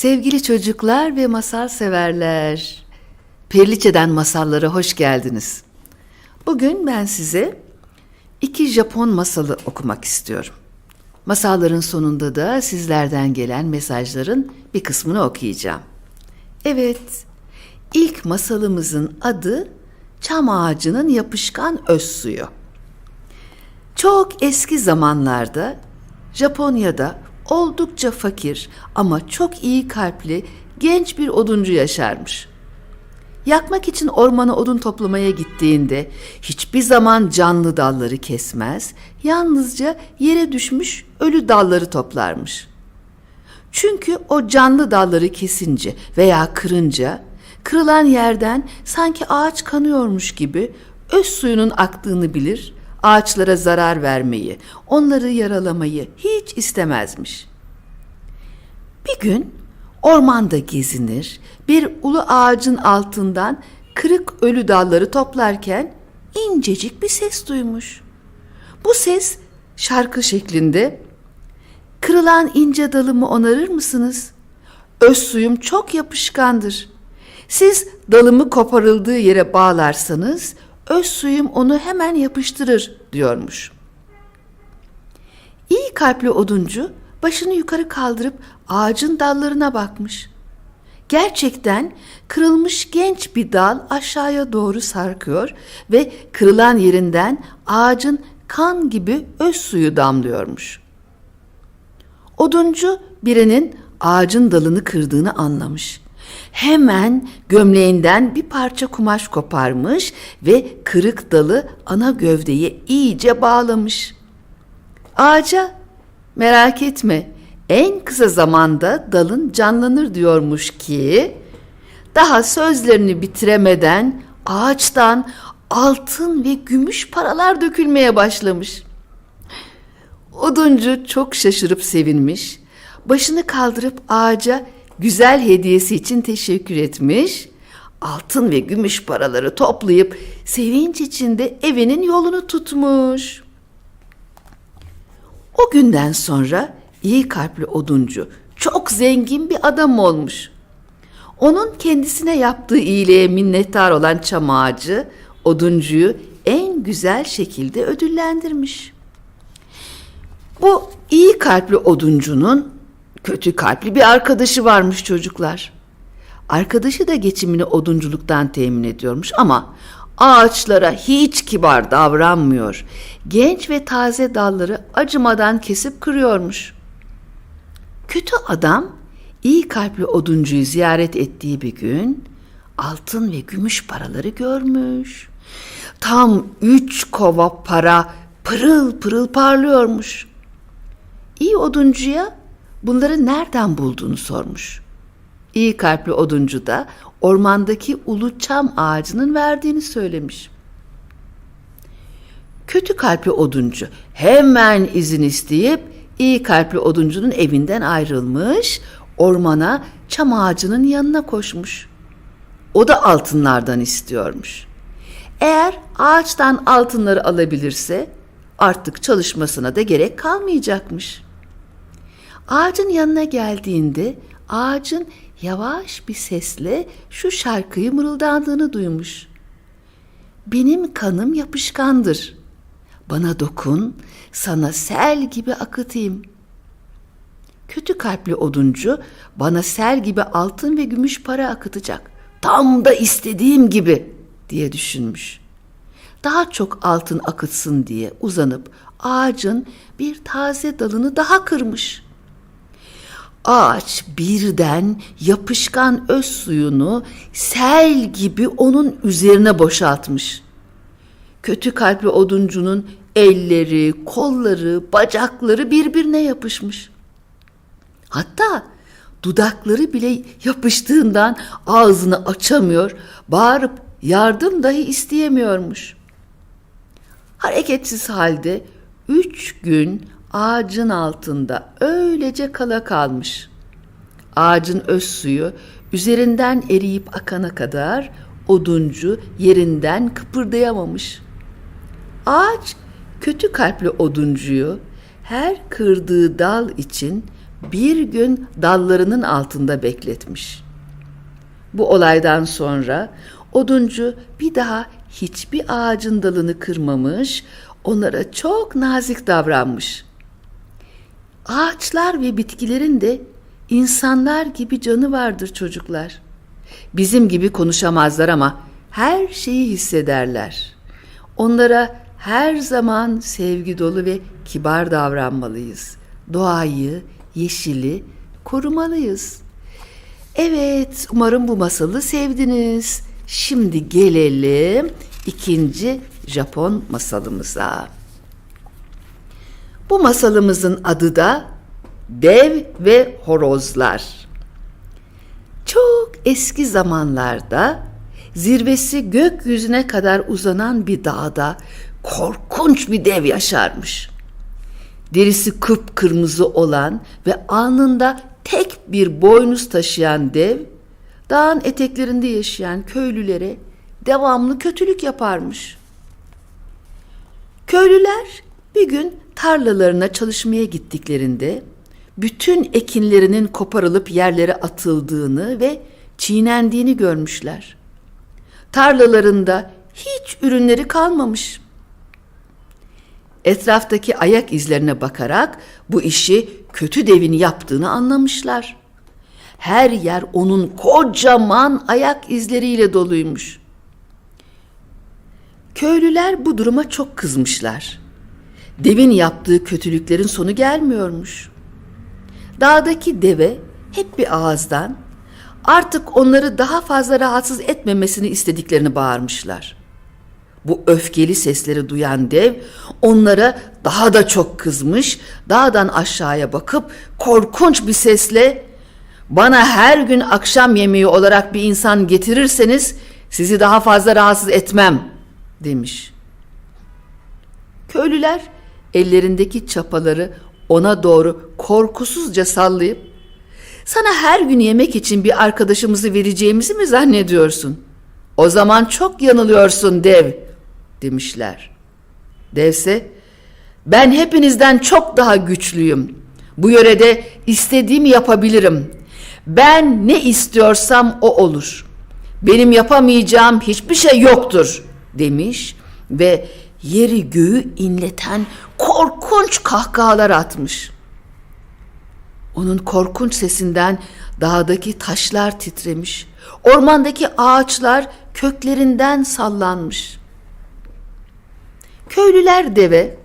Sevgili çocuklar ve masal severler, Perliçe'den masallara hoş geldiniz. Bugün ben size iki Japon masalı okumak istiyorum. Masalların sonunda da sizlerden gelen mesajların bir kısmını okuyacağım. Evet, ilk masalımızın adı Çam Ağacının Yapışkan Öz Suyu. Çok eski zamanlarda Japonya'da oldukça fakir ama çok iyi kalpli genç bir oduncu yaşarmış. Yakmak için ormana odun toplamaya gittiğinde hiçbir zaman canlı dalları kesmez, yalnızca yere düşmüş ölü dalları toplarmış. Çünkü o canlı dalları kesince veya kırınca kırılan yerden sanki ağaç kanıyormuş gibi öz suyunun aktığını bilir, ağaçlara zarar vermeyi, onları yaralamayı hiç istemezmiş. Bir gün ormanda gezinir, bir ulu ağacın altından kırık ölü dalları toplarken incecik bir ses duymuş. Bu ses şarkı şeklinde Kırılan ince dalımı onarır mısınız? Öz suyum çok yapışkandır. Siz dalımı koparıldığı yere bağlarsanız öz suyum onu hemen yapıştırır diyormuş. İyi kalpli oduncu başını yukarı kaldırıp ağacın dallarına bakmış. Gerçekten kırılmış genç bir dal aşağıya doğru sarkıyor ve kırılan yerinden ağacın kan gibi öz suyu damlıyormuş. Oduncu birinin ağacın dalını kırdığını anlamış. Hemen gömleğinden bir parça kumaş koparmış ve kırık dalı ana gövdeye iyice bağlamış. Ağaca merak etme en kısa zamanda dalın canlanır diyormuş ki daha sözlerini bitiremeden ağaçtan altın ve gümüş paralar dökülmeye başlamış. Oduncu çok şaşırıp sevinmiş. Başını kaldırıp ağaca güzel hediyesi için teşekkür etmiş. Altın ve gümüş paraları toplayıp sevinç içinde evinin yolunu tutmuş. O günden sonra iyi kalpli oduncu çok zengin bir adam olmuş. Onun kendisine yaptığı iyiliğe minnettar olan çam ağacı oduncuyu en güzel şekilde ödüllendirmiş. Bu iyi kalpli oduncunun kötü kalpli bir arkadaşı varmış çocuklar. Arkadaşı da geçimini odunculuktan temin ediyormuş ama ağaçlara hiç kibar davranmıyor. Genç ve taze dalları acımadan kesip kırıyormuş. Kötü adam iyi kalpli oduncuyu ziyaret ettiği bir gün altın ve gümüş paraları görmüş. Tam üç kova para pırıl pırıl parlıyormuş. İyi oduncuya bunları nereden bulduğunu sormuş. İyi kalpli oduncu da ormandaki ulu çam ağacının verdiğini söylemiş. Kötü kalpli oduncu hemen izin isteyip iyi kalpli oduncunun evinden ayrılmış, ormana çam ağacının yanına koşmuş. O da altınlardan istiyormuş. Eğer ağaçtan altınları alabilirse artık çalışmasına da gerek kalmayacakmış. Ağacın yanına geldiğinde ağacın yavaş bir sesle şu şarkıyı mırıldandığını duymuş. Benim kanım yapışkandır. Bana dokun, sana sel gibi akıtayım. Kötü kalpli oduncu bana sel gibi altın ve gümüş para akıtacak. Tam da istediğim gibi diye düşünmüş. Daha çok altın akıtsın diye uzanıp ağacın bir taze dalını daha kırmış.'' Ağaç birden yapışkan öz suyunu sel gibi onun üzerine boşaltmış. Kötü kalpli oduncunun elleri, kolları, bacakları birbirine yapışmış. Hatta dudakları bile yapıştığından ağzını açamıyor, bağırıp yardım dahi isteyemiyormuş. Hareketsiz halde üç gün ağacın altında öylece kala kalmış. Ağacın öz suyu üzerinden eriyip akana kadar oduncu yerinden kıpırdayamamış. Ağaç kötü kalpli oduncuyu her kırdığı dal için bir gün dallarının altında bekletmiş. Bu olaydan sonra oduncu bir daha hiçbir ağacın dalını kırmamış, onlara çok nazik davranmış. Ağaçlar ve bitkilerin de insanlar gibi canı vardır çocuklar. Bizim gibi konuşamazlar ama her şeyi hissederler. Onlara her zaman sevgi dolu ve kibar davranmalıyız. Doğayı, yeşili korumalıyız. Evet, umarım bu masalı sevdiniz. Şimdi gelelim ikinci Japon masalımıza. Bu masalımızın adı da Dev ve Horozlar. Çok eski zamanlarda zirvesi gökyüzüne kadar uzanan bir dağda korkunç bir dev yaşarmış. Derisi kıpkırmızı olan ve alnında tek bir boynuz taşıyan dev, dağın eteklerinde yaşayan köylülere devamlı kötülük yaparmış. Köylüler bir gün tarlalarına çalışmaya gittiklerinde bütün ekinlerinin koparılıp yerlere atıldığını ve çiğnendiğini görmüşler. Tarlalarında hiç ürünleri kalmamış. Etraftaki ayak izlerine bakarak bu işi kötü devin yaptığını anlamışlar. Her yer onun kocaman ayak izleriyle doluymuş. Köylüler bu duruma çok kızmışlar. Devin yaptığı kötülüklerin sonu gelmiyormuş. Dağdaki deve hep bir ağızdan artık onları daha fazla rahatsız etmemesini istediklerini bağırmışlar. Bu öfkeli sesleri duyan dev onlara daha da çok kızmış, dağdan aşağıya bakıp korkunç bir sesle bana her gün akşam yemeği olarak bir insan getirirseniz sizi daha fazla rahatsız etmem demiş. Köylüler ellerindeki çapaları ona doğru korkusuzca sallayıp sana her gün yemek için bir arkadaşımızı vereceğimizi mi zannediyorsun? O zaman çok yanılıyorsun dev demişler. Devse ben hepinizden çok daha güçlüyüm. Bu yörede istediğimi yapabilirim. Ben ne istiyorsam o olur. Benim yapamayacağım hiçbir şey yoktur demiş ve yeri göğü inleten korkunç kahkahalar atmış. Onun korkunç sesinden dağdaki taşlar titremiş, ormandaki ağaçlar köklerinden sallanmış. Köylüler deve,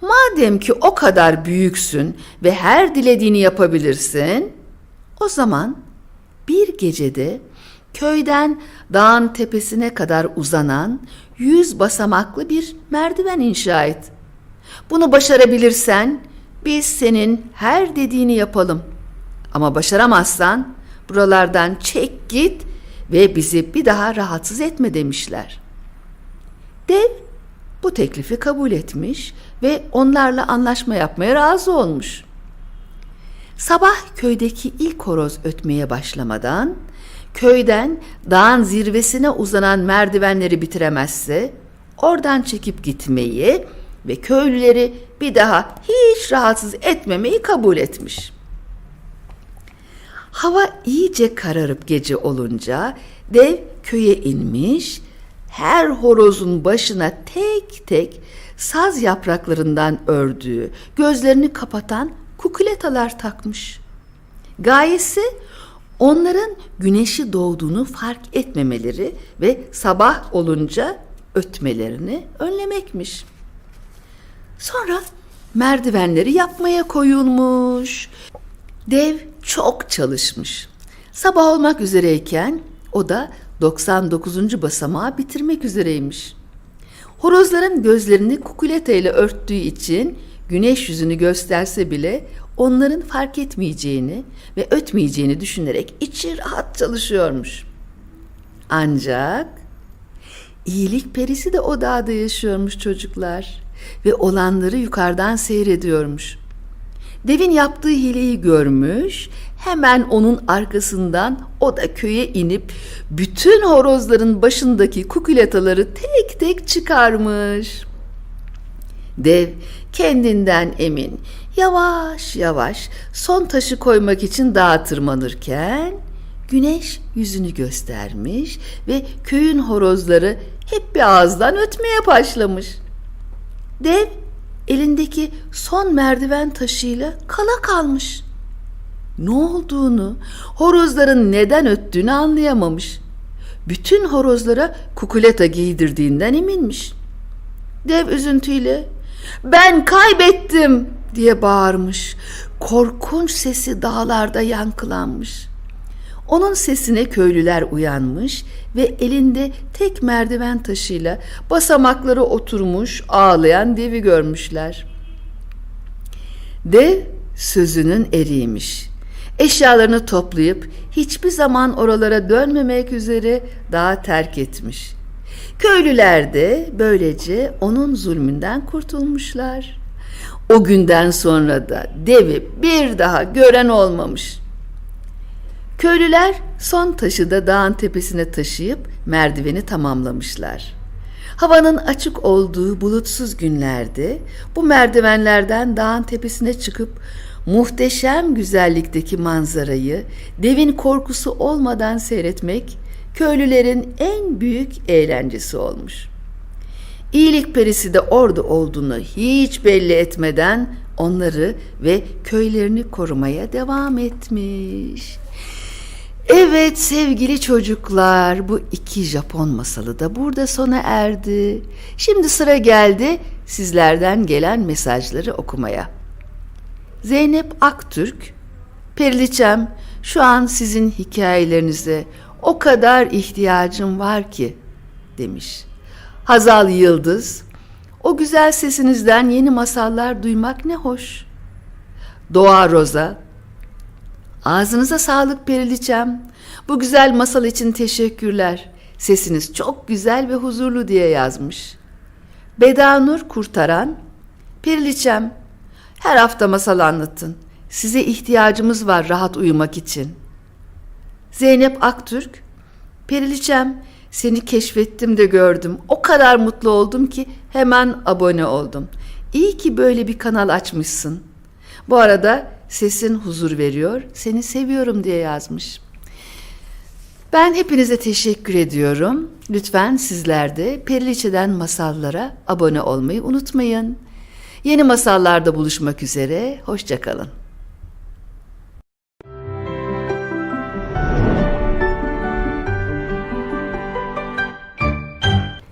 madem ki o kadar büyüksün ve her dilediğini yapabilirsin, o zaman bir gecede köyden dağın tepesine kadar uzanan yüz basamaklı bir merdiven inşa et. Bunu başarabilirsen biz senin her dediğini yapalım. Ama başaramazsan buralardan çek git ve bizi bir daha rahatsız etme demişler. Dev bu teklifi kabul etmiş ve onlarla anlaşma yapmaya razı olmuş. Sabah köydeki ilk horoz ötmeye başlamadan köyden dağın zirvesine uzanan merdivenleri bitiremezse oradan çekip gitmeyi ve köylüleri bir daha hiç rahatsız etmemeyi kabul etmiş. Hava iyice kararıp gece olunca dev köye inmiş, her horozun başına tek tek saz yapraklarından ördüğü, gözlerini kapatan kukuletalar takmış. Gayesi onların güneşi doğduğunu fark etmemeleri ve sabah olunca ötmelerini önlemekmiş. Sonra merdivenleri yapmaya koyulmuş. Dev çok çalışmış. Sabah olmak üzereyken o da 99. basamağı bitirmek üzereymiş. Horozların gözlerini kukuleta ile örttüğü için güneş yüzünü gösterse bile onların fark etmeyeceğini ve ötmeyeceğini düşünerek içi rahat çalışıyormuş. Ancak iyilik perisi de o dağda yaşıyormuş çocuklar ve olanları yukarıdan seyrediyormuş. Devin yaptığı hileyi görmüş, hemen onun arkasından o da köye inip bütün horozların başındaki kukuletaları tek tek çıkarmış. Dev kendinden emin yavaş yavaş son taşı koymak için dağa tırmanırken güneş yüzünü göstermiş ve köyün horozları hep bir ağızdan ötmeye başlamış. Dev elindeki son merdiven taşıyla kala kalmış. Ne olduğunu, horozların neden öttüğünü anlayamamış. Bütün horozlara kukuleta giydirdiğinden eminmiş. Dev üzüntüyle ben kaybettim diye bağırmış. Korkunç sesi dağlarda yankılanmış. Onun sesine köylüler uyanmış ve elinde tek merdiven taşıyla basamakları oturmuş ağlayan devi görmüşler. Dev sözünün eriymiş. Eşyalarını toplayıp hiçbir zaman oralara dönmemek üzere dağı terk etmiş. Köylüler de böylece onun zulmünden kurtulmuşlar. O günden sonra da devi bir daha gören olmamış. Köylüler son taşı da dağın tepesine taşıyıp merdiveni tamamlamışlar. Havanın açık olduğu bulutsuz günlerde bu merdivenlerden dağın tepesine çıkıp muhteşem güzellikteki manzarayı devin korkusu olmadan seyretmek köylülerin en büyük eğlencesi olmuş. İyilik perisi de orada olduğunu hiç belli etmeden onları ve köylerini korumaya devam etmiş. Evet sevgili çocuklar bu iki Japon masalı da burada sona erdi. Şimdi sıra geldi sizlerden gelen mesajları okumaya. Zeynep Aktürk, Periliçem şu an sizin hikayelerinize o kadar ihtiyacım var ki demiş. Hazal Yıldız, o güzel sesinizden yeni masallar duymak ne hoş. Doğa Roza, Ağzınıza sağlık Periliçem. Bu güzel masal için teşekkürler. Sesiniz çok güzel ve huzurlu diye yazmış. Bedanur Kurtaran, Periliçem, her hafta masal anlatın. Size ihtiyacımız var rahat uyumak için. Zeynep Aktürk, Periliçem, seni keşfettim de gördüm. O kadar mutlu oldum ki hemen abone oldum. İyi ki böyle bir kanal açmışsın. Bu arada sesin huzur veriyor, seni seviyorum diye yazmış. Ben hepinize teşekkür ediyorum. Lütfen sizler de Periliçe'den masallara abone olmayı unutmayın. Yeni masallarda buluşmak üzere, hoşçakalın.